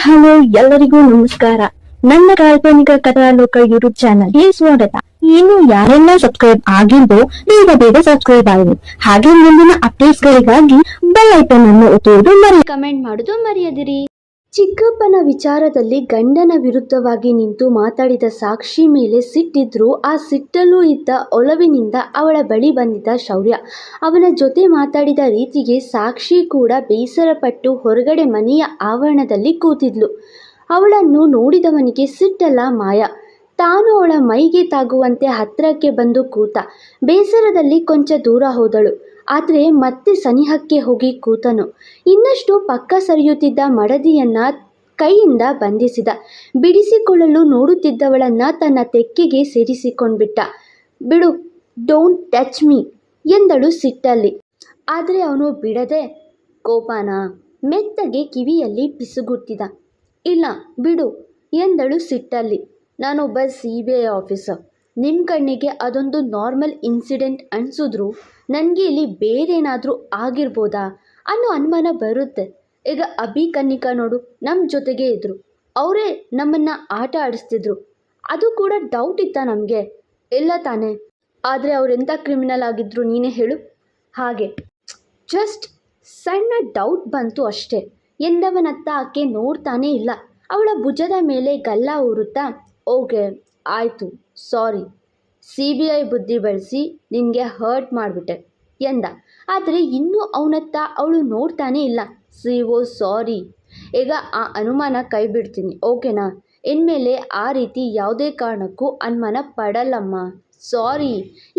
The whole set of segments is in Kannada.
ಹಲೋ, ಎಲ್ಲರಿಗೂ ನಮಸ್ಕಾರ. ನನ್ನ ಕಾಲ್ಪನಿಕ ಕಥಾಲೋಕ ಯೂಟ್ಯೂಬ್ ಚಾನಲ್ಗೆ ಸ್ವಾಗತ. ಇನ್ನು ಯಾರೆಲ್ಲ ಸಬ್ಸ್ಕ್ರೈಬ್ ಆಗಿದ್ದೋ ಬೇಗ ಬೇಗ ಸಬ್ಸ್ಕ್ರೈಬ್ ಆಗಿ ಹಾಗೆ ಮುಂದಿನ ಅಪ್ಡೇಟ್ಸ್ ಗಳಿಗಾಗಿ ಬೆಲ್ ಐಕನ್ ಅನ್ನು ಒತ್ತುವುದು ಮರಿ ಕಮೆಂಟ್ ಮಾಡುದು ಮರೆಯದಿರಿ. ಚಿಕ್ಕಪ್ಪನ ವಿಚಾರದಲ್ಲಿ ಗಂಡನ ವಿರುದ್ಧವಾಗಿ ನಿಂತು ಮಾತಾಡಿದ ಸಾಕ್ಷಿ ಮೇಲೆ ಸಿಟ್ಟಿದ್ರು ಆ ಸಿಟ್ಟಲ್ಲೂ ಇದ್ದ ಒಲವಿನಿಂದ ಅವಳ ಬಳಿ ಬಂದಿದ್ದ ಶೌರ್ಯ. ಅವನ ಜೊತೆ ಮಾತಾಡಿದ ರೀತಿಗೆ ಸಾಕ್ಷಿ ಕೂಡ ಬೇಸರಪಟ್ಟು ಹೊರಗಡೆ ಮನೆಯ ಆವರಣದಲ್ಲಿ ಕೂತಿದ್ಲು. ಅವಳನ್ನು ನೋಡಿದವನಿಗೆ ಸಿಟ್ಟಲ್ಲ ಮಾಯ. ತಾನು ಅವಳ ಮೈಗೆ ತಾಗುವಂತೆ ಹತ್ತಿರಕ್ಕೆ ಬಂದು ಕೂತ. ಬೇಸರದಲ್ಲಿ ಕೊಂಚ ದೂರ ಹೋದಳು. ಆದರೆ ಮತ್ತೆ ಸನಿಹಕ್ಕೆ ಹೋಗಿ ಕೂತನು. ಇನ್ನಷ್ಟು ಪಕ್ಕ ಸರಿಯುತ್ತಿದ್ದ ಮಡದಿಯನ್ನ ಕೈಯಿಂದ ಬಂಧಿಸಿದ. ಬಿಡಿಸಿಕೊಳ್ಳಲು ನೋಡುತ್ತಿದ್ದವಳನ್ನ ತನ್ನ ತೆಕ್ಕೆಗೆ ಸೇರಿಸಿಕೊಂಡ್ಬಿಟ್ಟ. ಬಿಡು ಡೋಂಟ್ ಟಚ್ ಮೀ ಎಂದಳು ಸಿಟ್ಟಲ್ಲಿ. ಆದರೆ ಅವನು ಬಿಡದೆ ಕೋಪಾನ ಮೆತ್ತಗೆ ಕಿವಿಯಲ್ಲಿ ಪಿಸುಗುಟ್ಟಿದ. ಇಲ್ಲ, ಬಿಡು, ಎಂದಳು ಸಿಟ್ಟಲ್ಲಿ. ನಾನೊಬ್ಬ ಸಿ ಬಿ ಐ ಆಫೀಸರ್. ನಿಮ್ಮ ಕಣ್ಣಿಗೆ ಅದೊಂದು ನಾರ್ಮಲ್ ಇನ್ಸಿಡೆಂಟ್ ಅನಿಸಿದ್ರು ನನಗೆ ಇಲ್ಲಿ ಬೇರೇನಾದರೂ ಆಗಿರ್ಬೋದಾ ಅನ್ನೋ ಅನುಮಾನ ಬರುತ್ತೆ. ಈಗ ಅಭಿ ಕನ್ನಿಕಾ ನೋಡು ನಮ್ಮ ಜೊತೆಗೆ ಇದ್ದರು ಅವರೇ ನಮ್ಮನ್ನು ಆಟ ಆಡಿಸ್ತಿದ್ರು. ಅದು ಕೂಡ ಡೌಟ್ ಇತ್ತ ನಮಗೆ? ಇಲ್ಲ ತಾನೇ. ಆದರೆ ಅವರೆಂಥ ಕ್ರಿಮಿನಲ್ ಆಗಿದ್ರು ನೀನೇ ಹೇಳು? ಹಾಗೆ. ಜಸ್ಟ್ ಸಣ್ಣ ಡೌಟ್ ಬಂತು ಅಷ್ಟೇ. ಎಂದವನತ್ತ ಆಕೆ ನೋಡ್ತಾನೇ ಇಲ್ಲ. ಅವಳ ಭುಜದ ಮೇಲೆ ಗಲ್ಲ ಊರುತ್ತಾ? ಓಕೆ. ಆಯಿತು, ಸಾರಿ. ಸಿ ಬಿ ಐ ಬುದ್ಧಿ ಬಳಸಿ ನಿನಗೆ ಹರ್ಟ್ ಮಾಡಿಬಿಟ್ಟೆ, ಎಂದ. ಆದರೆ ಇನ್ನೂ ಅವನತ್ತ ಅವಳು ನೋಡ್ತಾನೆ ಇಲ್ಲ. ಸಿ ಓ ಸಾರಿ. ಈಗ ಆ ಅನುಮಾನ ಕೈ ಬಿಡ್ತೀನಿ, ಓಕೆನಾ? ಇನ್ಮೇಲೆ ಆ ರೀತಿ ಯಾವುದೇ ಕಾರಣಕ್ಕೂ ಅನುಮಾನ ಪಡಲ್ಲಮ್ಮ. ಸಾರಿ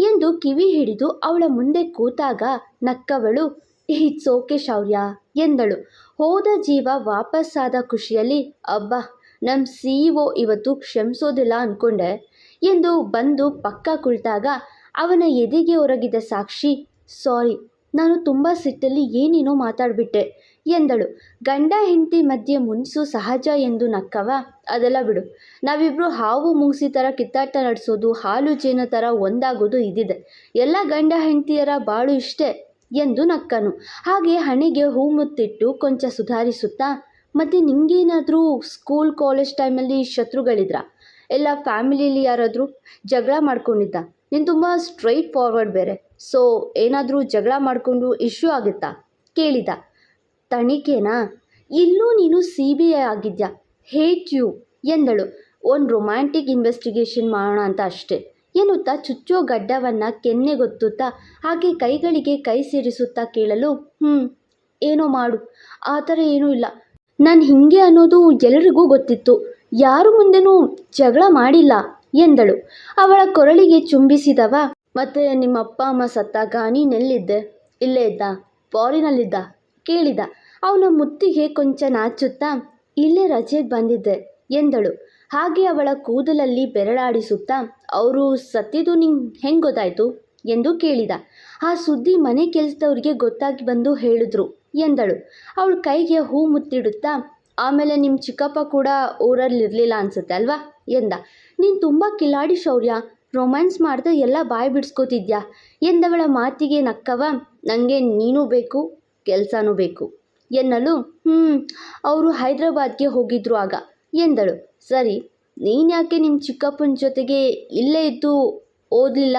ಎಂದು ಕಿವಿ ಹಿಡಿದು ಅವಳ ಮುಂದೆ ಕೂತಾಗ ನಕ್ಕವಳು, ಇಟ್ಸ್ ಓಕೆ ಶೌರ್ಯ, ಎಂದಳು. ಹೋದ ಜೀವ ವಾಪಸ್ಸಾದ ಖುಷಿಯಲ್ಲಿ, ಅಬ್ಬಾ ನಮ್ಮ ಸಿ ಒ ಇವತ್ತು ಕ್ಷಮಿಸೋದಿಲ್ಲ ಅಂದ್ಕೊಂಡೆ ಎಂದು ಬಂದು ಪಕ್ಕ ಕುಳಿತಾಗ ಅವನ ಎದೆಗೆ ಒರಗಿದ ಸಾಕ್ಷಿ, ಸಾರಿ, ನಾನು ತುಂಬ ಸಿಟ್ಟಲ್ಲಿ ಏನೇನೋ ಮಾತಾಡಿಬಿಟ್ಟೆ, ಎಂದಳು. ಗಂಡ ಹೆಂಡತಿ ಮಧ್ಯೆ ಮುನ್ಸು ಸಹಜ ಎಂದು ನಕ್ಕವ, ಅದೆಲ್ಲ ಬಿಡು. ನಾವಿಬ್ಬರು ಹಾವು ಮುಂಗ್ಸಿ ಥರ ಕಿತ್ತಾಟ ನಡೆಸೋದು, ಹಾಲು ಜೇನ ಥರ ಒಂದಾಗೋದು ಇದಿದೆ. ಎಲ್ಲ ಗಂಡ ಹೆಂಡತಿಯರ ಬಾಳು ಇಷ್ಟೇ, ಎಂದು ನಕ್ಕನು. ಹಾಗೆ ಹಣೆಗೆ ಹೂ ಮುತ್ತಿಟ್ಟು ಕೊಂಚ ಸುಧಾರಿಸುತ್ತಾ ಮತ್ತು ನಿಂಗೇನಾದರೂ ಸ್ಕೂಲ್ ಕಾಲೇಜ್ ಟೈಮಲ್ಲಿ ಶತ್ರುಗಳಿದ್ರ? ಎಲ್ಲ ಫ್ಯಾಮಿಲಿಲಿ ಯಾರಾದರೂ ಜಗಳ ಮಾಡ್ಕೊಂಡಿದ್ದ? ನೀನು ತುಂಬ ಸ್ಟ್ರೈಟ್ ಫಾರ್ವರ್ಡ್ ಬೇರೆ. ಸೊ ಏನಾದರೂ ಜಗಳ ಮಾಡಿಕೊಂಡು ಇಶ್ಯೂ ಆಗುತ್ತಾ? ಕೇಳಿದ. ತನಿಖೆನಾ? ಇಲ್ಲೂ ನೀನು ಸಿ ಬಿ ಐ ಆಗಿದ್ಯಾ? ಹೇಟ್ ಯು ಎಂದಳು. ಒಂದು ರೊಮ್ಯಾಂಟಿಕ್ ಇನ್ವೆಸ್ಟಿಗೇಷನ್ ಮಾಡೋಣ ಅಂತ ಅಷ್ಟೇ. ಎನ್ನುತ್ತಾ ಚುಚ್ಚೋ ಗಡ್ಡವನ್ನು ಕೆನ್ನೆಗೊತ್ತುತ್ತಾ ಹಾಗೆ ಕೈಗಳಿಗೆ ಕೈ ಸೇರಿಸುತ್ತಾ ಕೇಳಲು ಹ್ಞೂ ಏನೋ ಮಾಡು. ಆ ಥರ ಏನೂ ಇಲ್ಲ. ನಾನು ಹೀಗೆ ಅನ್ನೋದು ಎಲ್ಲರಿಗೂ ಗೊತ್ತಿತ್ತು. ಯಾರು ಮುಂದೆನೂ ಜಗಳ ಮಾಡಿಲ್ಲ ಎಂದಳು. ಅವಳ ಕೊರಳಿಗೆ ಚುಂಬಿಸಿದವ, ಮತ್ತೆ ನಿಮ್ಮ ಅಪ್ಪ ಅಮ್ಮ ಸತ್ತಾಗ ನೀನೆಲ್ಲಿದ್ದೆ ಇಲ್ಲೇ ಇದ್ದ, ಫಾರಿನಲ್ಲಿದ್ದ? ಕೇಳಿದ. ಅವನ ಮುತ್ತಿಗೆ ಕೊಂಚ ನಾಚುತ್ತಾ, ಇಲ್ಲೇ ರಜೆಗೆ ಬಂದಿದ್ದೆ ಎಂದಳು. ಹಾಗೆ ಅವಳ ಕೂದಲಲ್ಲಿ ಬೆರಳಾಡಿಸುತ್ತಾ, ಅವರು ಸತ್ತಿದ್ದು ನಿಂಗೆ ಹೆಂಗೆ ಗೊತ್ತಾಯಿತು? ಎಂದು ಕೇಳಿದ. ಆ ಸುದ್ದಿ ಮನೆ ಕೆಲಸದವ್ರಿಗೆ ಗೊತ್ತಾಗಿ ಬಂದು ಹೇಳಿದ್ರು. ಎಂದಳು. ಅವಳ ಕೈಗೆ ಹೂ ಮುತ್ತಿಡುತ್ತಾ, ಆಮೇಲೆ ನಿಮ್ಮ ಚಿಕ್ಕಪ್ಪ ಕೂಡ ಊರಲ್ಲಿರಲಿಲ್ಲ ಅನ್ಸುತ್ತೆ ಅಲ್ವಾ? ಎಂದ. ನೀನು ತುಂಬ ಕಿಲಾಡಿ ಶೌರ್ಯ. ರೊಮ್ಯಾನ್ಸ್ ಮಾಡ್ತಾ ಎಲ್ಲ ಬಾಯಿ ಬಿಡಿಸ್ಕೋತಿದ್ಯಾ? ಎಂದವಳ ಮಾತಿಗೆ ನಕ್ಕವ ನನಗೆ ನೀನು ಬೇಕು, ಕೆಲಸನೂ ಬೇಕು. ಎನ್ನಲು ಹ್ಞೂ ಅವರು ಹೈದರಾಬಾದ್ಗೆ ಹೋಗಿದ್ರು ಆಗ. ಎಂದಳು. ಸರಿ, ನೀನು ಯಾಕೆ ನಿಮ್ಮ ಚಿಕ್ಕಪ್ಪನ ಜೊತೆಗೆ ಇಲ್ಲೇ ಇದ್ದು ಓದಲಿಲ್ಲ?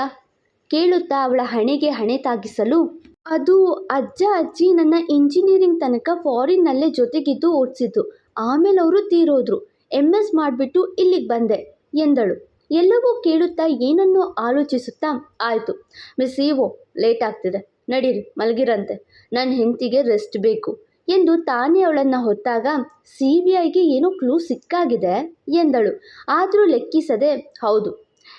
ಕೇಳುತ್ತಾ ಅವಳ ಹಣೆಗೆ ಹಣೆ ತಾಗಿಸಲು ಅದು ಅಜ್ಜ ಅಜ್ಜಿ ನನ್ನ ಇಂಜಿನಿಯರಿಂಗ್ ತನಕ ಫಾರಿನ್ನಲ್ಲೇ ಜೊತೆಗಿದ್ದು ಓದಿಸಿದ್ದು ಆಮೇಲೆ ಅವರು ತೀರೋದ್ರು. ಎಂ ಎಸ್ ಮಾಡಿಬಿಟ್ಟು ಇಲ್ಲಿಗೆ ಬಂದೆ ಎಂದಳು. ಎಲ್ಲವೂ ಕೇಳುತ್ತಾ ಏನನ್ನೋ ಆಲೋಚಿಸುತ್ತಾ ಆಯಿತು. ಮಿಸ್ ಇವೋ ಲೇಟ್ ಆಗ್ತಿದೆ. ನಡೀರಿ, ಮಲಗಿರಂತೆ. ನನ್ನ ಹೆಂಡತಿಗೆ ರೆಸ್ಟ್ ಬೇಕು ಎಂದು ತಾನೇ ಅವಳನ್ನು ಹೊತ್ತಾಗ ಸಿ ಬಿ ಐಗೆ ಏನೋ ಕ್ಲೂ ಸಿಕ್ಕಾಗಿದೆ ಎಂದಳು. ಆದರೂ ಲೆಕ್ಕಿಸದೆ, ಹೌದು,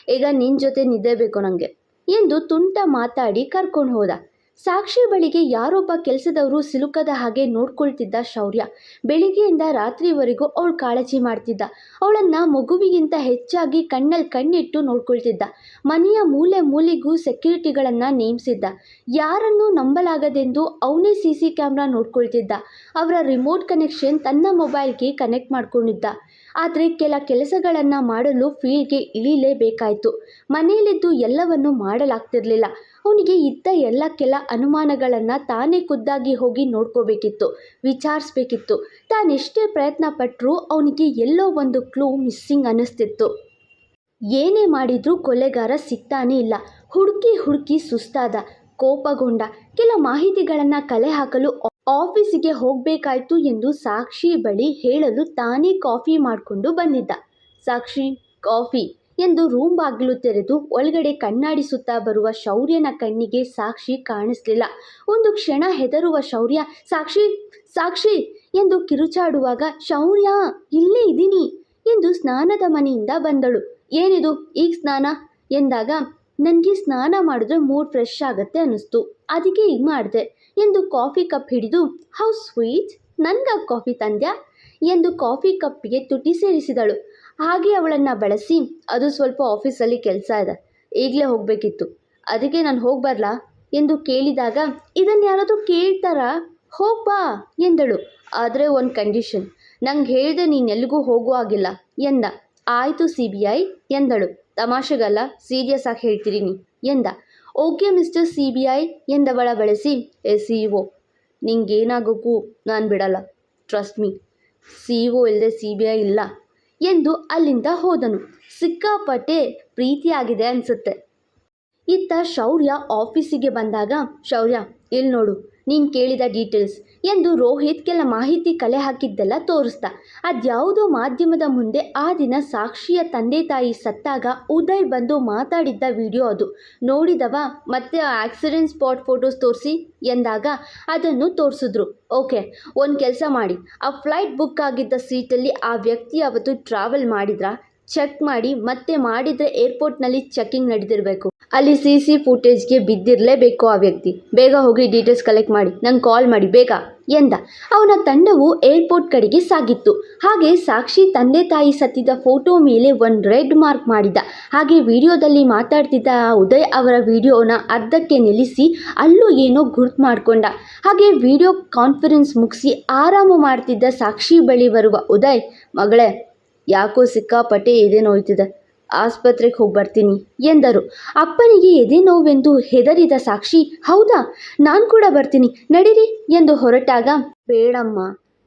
ಈಗ ನಿನ್ನ ಜೊತೆ ನಿದ್ದೆ ಬೇಕು ನನಗೆ ಎಂದು ತುಂಟ ಮಾತಾಡಿ ಕರ್ಕೊಂಡು ಹೋದ. ಸಾಕ್ಷಿ ಬಳಿಗೆ ಯಾರೊಬ್ಬ ಕೆಲಸದವರು ಸಿಲುಕದ ಹಾಗೆ ನೋಡ್ಕೊಳ್ತಿದ್ದ ಶೌರ್ಯ. ಬೆಳಿಗ್ಗೆಯಿಂದ ರಾತ್ರಿವರೆಗೂ ಅವಳು ಕಾಳಜಿ ಮಾಡ್ತಿದ್ದ. ಅವಳನ್ನು ಮಗುವಿಗಿಂತ ಹೆಚ್ಚಾಗಿ ಕಣ್ಣಲ್ಲಿ ಕಣ್ಣಿಟ್ಟು ನೋಡ್ಕೊಳ್ತಿದ್ದ. ಮನೆಯ ಮೂಲೆ ಮೂಲೆಗೂ ಸೆಕ್ಯೂರಿಟಿಗಳನ್ನು ನೇಮಿಸಿದ್ದ. ಯಾರನ್ನೂ ನಂಬಲಾಗದೆಂದು ಅವನೇ ಸಿ ಸಿ ಕ್ಯಾಮ್ರಾ ನೋಡ್ಕೊಳ್ತಿದ್ದ. ಅವರ ರಿಮೋಟ್ ಕನೆಕ್ಷನ್ ತನ್ನ ಮೊಬೈಲ್ಗೆ ಕನೆಕ್ಟ್ ಮಾಡ್ಕೊಂಡಿದ್ದ. ಆದರೆ ಕೆಲ ಕೆಲಸಗಳನ್ನು ಮಾಡಲು ಫೀಲ್ಡ್ಗೆ ಇಳಿಲೇಬೇಕಾಯಿತು. ಮನೆಯಲ್ಲಿದ್ದು ಎಲ್ಲವನ್ನು ಮಾಡಲಾಗ್ತಿರ್ಲಿಲ್ಲ. ಅವನಿಗೆ ಇದ್ದ ಎಲ್ಲ ಕೆಲ ಅನುಮಾನಗಳನ್ನು ತಾನೇ ಖುದ್ದಾಗಿ ಹೋಗಿ ನೋಡ್ಕೋಬೇಕಿತ್ತು, ವಿಚಾರಿಸ್ಬೇಕಿತ್ತು. ತಾನೆಷ್ಟೇ ಪ್ರಯತ್ನ ಪಟ್ಟರೂ ಅವನಿಗೆ ಎಲ್ಲೋ ಒಂದು ಕ್ಲೂ ಮಿಸ್ಸಿಂಗ್ ಅನ್ನಿಸ್ತಿತ್ತು. ಏನೇ ಮಾಡಿದರೂ ಕೊಲೆಗಾರ ಸಿಗ್ತಾನೇ ಇಲ್ಲ. ಹುಡುಕಿ ಹುಡುಕಿ ಸುಸ್ತಾದ, ಕೋಪಗೊಂಡ, ಕೆಲ ಮಾಹಿತಿಗಳನ್ನು ಕಲೆ ಹಾಕಲು ಆಫೀಸಿಗೆ ಹೋಗಬೇಕಾಯ್ತು ಎಂದು ಸಾಕ್ಷಿ ಬಳಿ ಹೇಳಲು ತಾನೇ ಕಾಫಿ ಮಾಡಿಕೊಂಡು ಬಂದಿದ್ದ. ಸಾಕ್ಷಿ, ಕಾಫಿ. ಎಂದು ರೂಮ್ ಬಾಗಿಲು ತೆರೆದು ಒಳಗಡೆ ಕಣ್ಣಾಡಿಸುತ್ತಾ ಬರುವ ಶೌರ್ಯನ ಕಣ್ಣಿಗೆ ಸಾಕ್ಷಿ ಕಾಣಿಸ್ಲಿಲ್ಲ. ಒಂದು ಕ್ಷಣ ಹೆದರುವ ಶೌರ್ಯ, ಸಾಕ್ಷಿ ಸಾಕ್ಷಿ ಎಂದು ಕಿರುಚಾಡುವಾಗ, ಶೌರ್ಯ, ಇಲ್ಲೇ ಇದ್ದೀನಿ ಎಂದು ಸ್ನಾನದ ಮನೆಯಿಂದ ಬಂದಳು. ಏನಿದು ಈಗ ಸ್ನಾನ? ಎಂದಾಗ ನನಗೆ ಸ್ನಾನ ಮಾಡಿದ್ರೆ ಮೂಡ್ ಫ್ರೆಶ್ ಆಗುತ್ತೆ ಅನ್ನಿಸ್ತು. ಅದಕ್ಕೆ ಈಗ ಮಾಡಿದೆ ಎಂದು ಕಾಫಿ ಕಪ್ ಹಿಡಿದು, ಹೌ ಸ್ವೀಟ್ ನನ್ಗೆ ಕಾಫಿ ತಂದ್ಯಾ? ಎಂದು ಕಾಫಿ ಕಪ್ಪಿಗೆ ತುಟಿ ಸೇರಿಸಿದಳು. ಹಾಗೆ ಅವಳನ್ನು ಬಳಸಿ, ಅದು ಸ್ವಲ್ಪ ಆಫೀಸಲ್ಲಿ ಕೆಲಸ ಇದೆ. ಈಗಲೇ ಹೋಗಬೇಕಿತ್ತು. ಅದಕ್ಕೆ ನಾನು ಹೋಗಿ ಬರಲಾ ಎಂದು ಕೇಳಿದಾಗ ಇದನ್ನು ಯಾರಾದರೂ ಕೇಳ್ತಾರಾ? ಹೋಗ್ಬಾ ಎಂದಳು. ಆದರೆ ಒಂದು ಕಂಡೀಷನ್ ನಂಗೆ ಹೇಳಿದೆ ನೀನು ಎಲ್ಲಿಗೂ ಹೋಗೋ ಆಗಿಲ್ಲ ಎಂದ. ಆಯಿತು ಸಿ ಬಿ ಐ ಎಂದಳು. ತಮಾಷೆಗಲ್ಲ, ಸೀರಿಯಸ್ ಆಗಿ ಹೇಳ್ತಿದ್ದೀನಿ ಎಂದ. Okay mister C B I ಎಂದವಳ ಬಳಸಿ, ಎ, ಸಿ ಒ. ನಿಂಗೇನಾಗೋಕ್ಕೂ ನಾನು ಬಿಡಲ್ಲ. Trust me. ಸಿ ಒ ಇಲ್ಲದೆ ಸಿ ಬಿ ಐ ಇಲ್ಲ. ಎಂದು ಅಲ್ಲಿಂದ ಹೋದನು. ಸಿಕ್ಕಾಪಟ್ಟೆ ಪ್ರೀತಿಯಾಗಿದೆ ಅನಿಸುತ್ತೆ. ಇತ್ತ ಶೌರ್ಯ ಆಫೀಸಿಗೆ ಬಂದಾಗ ಶೌರ್ಯ ಇಲ್ಲಿ ನೋಡು ನೀನು ಕೇಳಿದ ಡೀಟೇಲ್ಸ್ ಎಂದು ರೋಹಿತ್ ಕೆಲ ಮಾಹಿತಿ ಕಲೆ ಹಾಕಿದ್ದೆಲ್ಲ ತೋರಿಸ್ದ. ಅದ್ಯಾವುದೋ ಮಾಧ್ಯಮದ ಮುಂದೆ ಆ ದಿನ ಸಾಕ್ಷಿಯ ತಂದೆ ತಾಯಿ ಸತ್ತಾಗ ಉದಯ್ ಬಂದು ಮಾತಾಡಿದ್ದ ವಿಡಿಯೋ ಅದು. ನೋಡಿದವ, ಮತ್ತೆ ಆಕ್ಸಿಡೆಂಟ್ ಸ್ಪಾಟ್ ಫೋಟೋಸ್ ತೋರಿಸಿ ಎಂದಾಗ ಅದನ್ನು ತೋರಿಸಿದ್ರು. ಓಕೆ, ಒಂದು ಕೆಲಸ ಮಾಡಿ. ಆ ಫ್ಲೈಟ್ ಬುಕ್ ಆಗಿದ್ದ ಸೀಟಲ್ಲಿ ಆ ವ್ಯಕ್ತಿ ಅವತ್ತು ಟ್ರಾವೆಲ್ ಮಾಡಿದ್ರಾ? ಚೆಕ್ ಮಾಡಿ, ಮತ್ತೆ ಮಾಡಿದರೆ ಏರ್ಪೋರ್ಟ್ನಲ್ಲಿ ಚೆಕ್ಕಿಂಗ್ ನಡೆದಿರಬೇಕು. ಅಲ್ಲಿ ಸಿ ಸಿ ಫುಟೇಜ್ಗೆ ಬಿದ್ದಿರಲೇಬೇಕು ಆ ವ್ಯಕ್ತಿ. ಬೇಗ ಹೋಗಿ ಡೀಟೇಲ್ಸ್ ಕಲೆಕ್ಟ್ ಮಾಡಿ, ನಂಗೆ ಕಾಲ್ ಮಾಡಿ, ಬೇಗ, ಎಂದ. ಅವನ ತಂಡವು ಏರ್ಪೋರ್ಟ್ ಕಡೆಗೆ ಸಾಗಿತ್ತು. ಹಾಗೆ ಸಾಕ್ಷಿ ತಂದೆ ತಾಯಿ ಸತ್ತಿದ್ದ ಫೋಟೋ ಮೇಲೆ ಒಂದು ರೆಡ್ ಮಾರ್ಕ್ ಮಾಡಿದ. ಹಾಗೆ ವಿಡಿಯೋದಲ್ಲಿ ಮಾತಾಡ್ತಿದ್ದ ಉದಯ್ ಅವರ ವಿಡಿಯೋನ ಅರ್ಧಕ್ಕೆ ನಿಲ್ಲಿಸಿ ಅಲ್ಲೂ ಏನೋ ಗುರ್ತು ಮಾಡಿಕೊಂಡ. ಹಾಗೆ ವಿಡಿಯೋ ಕಾನ್ಫರೆನ್ಸ್ ಮುಗಿಸಿ ಆರಾಮ ಮಾಡ್ತಿದ್ದ ಸಾಕ್ಷಿ ಬಳಿ ಬರುವ ಉದಯ್, ಮಗಳೇ, ಯಾಕೋ ಸಿಕ್ಕಾಪಟ್ಟೆ ಎದೆ ನೋಯ್ತಿದೆ ಆಸ್ಪತ್ರೆಗೆ ಹೋಗಿ ಬರ್ತೀನಿ ಎಂದರು. ಅಪ್ಪನಿಗೆ ಎದೆ ನೋವೆಂದು ಹೆದರಿದ ಸಾಕ್ಷಿ, ಹೌದಾ? ನಾನು ಕೂಡ ಬರ್ತೀನಿ. ನಡೀರಿ ಎಂದು ಹೊರಟಾಗ, ಬೇಡಮ್ಮ,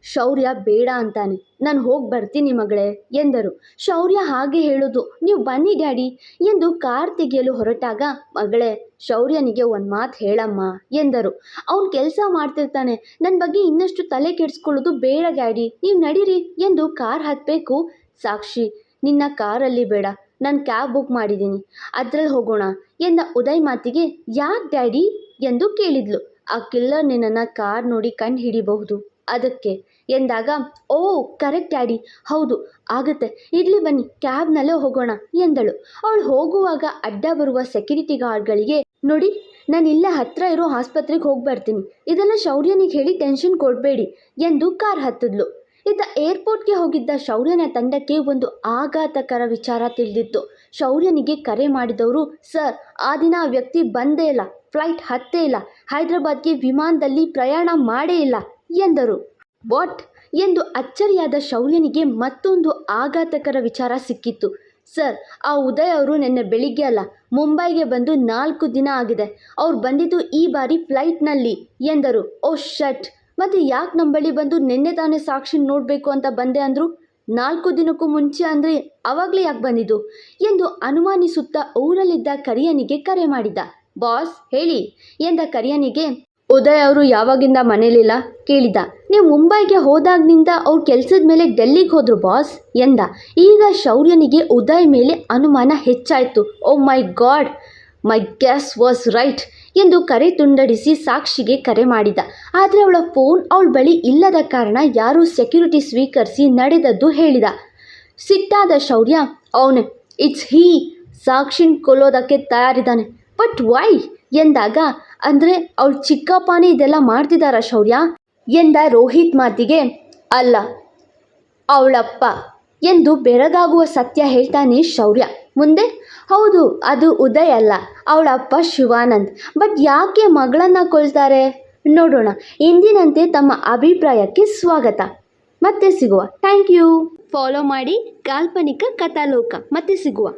ಶೌರ್ಯ ಬೇಡ ಅಂತಾನೆ. ನಾನು ಹೋಗಿ ಬರ್ತೀನಿ ಮಗಳೇ ಎಂದರು. ಶೌರ್ಯ ಹಾಗೆ ಹೇಳೋದು. ನೀವು ಬನ್ನಿ ಡ್ಯಾಡಿ ಎಂದು ಕಾರ್ ತೆಗೆಯಲು ಹೊರಟಾಗ, ಮಗಳೇ, ಶೌರ್ಯನಿಗೆ ಒಂದು ಮಾತು ಹೇಳಮ್ಮ ಎಂದರು. ಅವನು ಕೆಲಸ ಮಾಡ್ತಿರ್ತಾನೆ. ನನ್ನ ಬಗ್ಗೆ ಇನ್ನಷ್ಟು ತಲೆ ಕೆಡಿಸ್ಕೊಳ್ಳೋದು ಬೇಡ ಡ್ಯಾಡಿ. ನೀವು ನಡೀರಿ ಎಂದು ಕಾರ್ ಹತ್ತಬೇಕು ಸಾಕ್ಷಿ. ನಿನ್ನ ಕಾರಲ್ಲಿ ಬೇಡ. ನಾನು ಕ್ಯಾಬ್ ಬುಕ್ ಮಾಡಿದ್ದೀನಿ ಅದ್ರಲ್ಲಿ ಹೋಗೋಣ ಎಂದ ಉದಯ್ ಮಾತಿಗೆ ಯಾಕೆ ಡ್ಯಾಡಿ? ಎಂದು ಕೇಳಿದ್ಲು. ಆ ಕಿಲ್ಲರ್ ನಿನ್ನನ್ನು ಕಾರ್ ನೋಡಿ ಕಣ್ಣು ಹಿಡಿಬಹುದು. ಅದಕ್ಕೆ ಎಂದಾಗ, ಓ ಕರೆಕ್ಟ್ ಡ್ಯಾಡಿ. ಹೌದು, ಆಗುತ್ತೆ. ಇಲ್ಲಿ ಬನ್ನಿ ಕ್ಯಾಬ್ನಲ್ಲೇ ಹೋಗೋಣ, ಎಂದಳು. ಅವಳು ಹೋಗುವಾಗ ಅಡ್ಡ ಬರುವ ಸೆಕ್ಯೂರಿಟಿ ಗಾರ್ಡ್ಗಳಿಗೆ ನೋಡಿ, ನಾನು ಇಲ್ಲೇ ಹತ್ತಿರ ಇರೋ ಆಸ್ಪತ್ರೆಗೆ ಹೋಗಿ ಬರ್ತೀನಿ ಇದೆಲ್ಲ ಶೌರ್ಯನಿಗೆ ಹೇಳಿ ಟೆನ್ಷನ್ ಕೊಡಬೇಡಿ, ಎಂದು ಕಾರ್ ಹತ್ತಿದ್ಲು. ಇತ್ತ ಏರ್ಪೋರ್ಟ್ಗೆ ಹೋಗಿದ್ದ ಶೌರ್ಯನ ತಂಡಕ್ಕೆ ಒಂದು ಆಘಾತಕರ ವಿಚಾರ ತಿಳಿದಿತ್ತು. ಶೌರ್ಯನಿಗೆ ಕರೆ ಮಾಡಿದವರು, ಸರ್, ಆ ದಿನ ಆ ವ್ಯಕ್ತಿ ಬಂದೇ ಇಲ್ಲ, ಫ್ಲೈಟ್ ಹತ್ತೇ ಇಲ್ಲ, ಹೈದರಾಬಾದ್ಗೆ ವಿಮಾನದಲ್ಲಿ ಪ್ರಯಾಣ ಮಾಡೇ ಇಲ್ಲ ಎಂದರು. ವಾಟ್? ಎಂದು ಅಚ್ಚರಿಯಾದ ಶೌರ್ಯನಿಗೆ ಮತ್ತೊಂದು ಆಘಾತಕರ ವಿಚಾರ ಸಿಕ್ಕಿತ್ತು. ಸರ್, ಆ ಉದಯ್ ಅವರು ನಿನ್ನೆ ಬೆಳಿಗ್ಗೆ ಅಲ್ಲ, ಮುಂಬೈಗೆ ಬಂದು ನಾಲ್ಕು ದಿನ ಆಗಿದೆ. ಅವ್ರು ಬಂದಿದ್ದು ಈ ಬಾರಿ ಫ್ಲೈಟ್ನಲ್ಲಿ ಎಂದರು. Oh shit! ಮತ್ತು ಯಾಕೆ ನಮ್ಮ ಬಳಿ ಬಂದು ನಿನ್ನೆ ತಾನೇ ಸಾಕ್ಷಿ ನೋಡಬೇಕು ಅಂತ ಬಂದೆ ಅಂದರು? ನಾಲ್ಕು ದಿನಕ್ಕೂ ಮುಂಚೆ ಅಂದರೆ ಅವಾಗಲೇ ಯಾಕೆ ಬಂದಿದ್ದು? ಎಂದು ಅನುಮಾನಿಸುತ್ತಾ ಊರಲ್ಲಿದ್ದ ಕರಿಯನಿಗೆ ಕರೆ ಮಾಡಿದ್ದ ಬಾಸ್, ಹೇಳಿ, ಎಂದ ಕರಿಯನಿಗೆ, ಉದಯ್ ಅವರು ಯಾವಾಗಿಂದ ಮನೇಲಿಲ್ಲ? ಕೇಳಿದ. ನೀವು ಮುಂಬೈಗೆ ಹೋದಾಗ್ನಿಂದ ಅವ್ರ ಕೆಲಸದ ಮೇಲೆ ಡೆಲ್ಲಿಗೆ ಹೋದ್ರು ಬಾಸ್? ಎಂದ. ಈಗ ಶೌರ್ಯನಿಗೆ ಉದಯ್ ಮೇಲೆ ಅನುಮಾನ ಹೆಚ್ಚಾಯಿತು. ಓ my god! My guess was right! ಎಂದು ಕರೆ ತುಂಡಡಿಸಿ ಸಾಕ್ಷಿಗೆ ಕರೆ ಮಾಡಿದ. ಆದರೆ ಅವಳ ಫೋನ್ ಅವಳ ಬಳಿ ಇಲ್ಲದ ಕಾರಣ ಯಾರೂ ಸೆಕ್ಯೂರಿಟಿ ಸ್ವೀಕರಿಸಿ ನಡೆದದ್ದು ಹೇಳಿದ. ಸಿಟ್ಟಾದ ಶೌರ್ಯ, ಅವನೇ, ಇಟ್ಸ್ ಹೀ, ಸಾಕ್ಷಿನ್ ಕೊಲ್ಲೋದಕ್ಕೆ ತಯಾರಿದ್ದಾನೆ. But why? ಎಂದಾಗ, ಅಂದರೆ ಅವಳ ಚಿಕ್ಕಪ್ಪನೇ ಇದೆಲ್ಲ ಮಾಡ್ತಿದ್ದಾರಾ ಶೌರ್ಯ? ಎಂದ ರೋಹಿತ್ ಮಾತಿಗೆ, ಅಲ್ಲ, ಅವಳಪ್ಪ ಎಂದು ಬೆರಗಾಗುವ ಸತ್ಯ ಹೇಳ್ತಾನೆ ಶೌರ್ಯ. ಮುಂದೆ, ಹೌದು, ಅದು ಉದಯ್ ಅಲ್ಲ, ಅವಳಪ್ಪ ಶಿವಾನಂದ್. ಬಟ್ ಯಾಕೆ ಮಗಳನ್ನ ಕೊಲ್ತಾರೆ? ನೋಡೋಣ. ಎಂದಿನಂತೆ ತಮ್ಮ ಅಭಿಪ್ರಾಯಕ್ಕೆ ಸ್ವಾಗತ. ಮತ್ತೆ ಸಿಗುವ. Thank you. ಫಾಲೋ ಮಾಡಿ ಕಾಲ್ಪನಿಕ ಕಥಾಲೋಕ. ಮತ್ತೆ ಸಿಗುವ.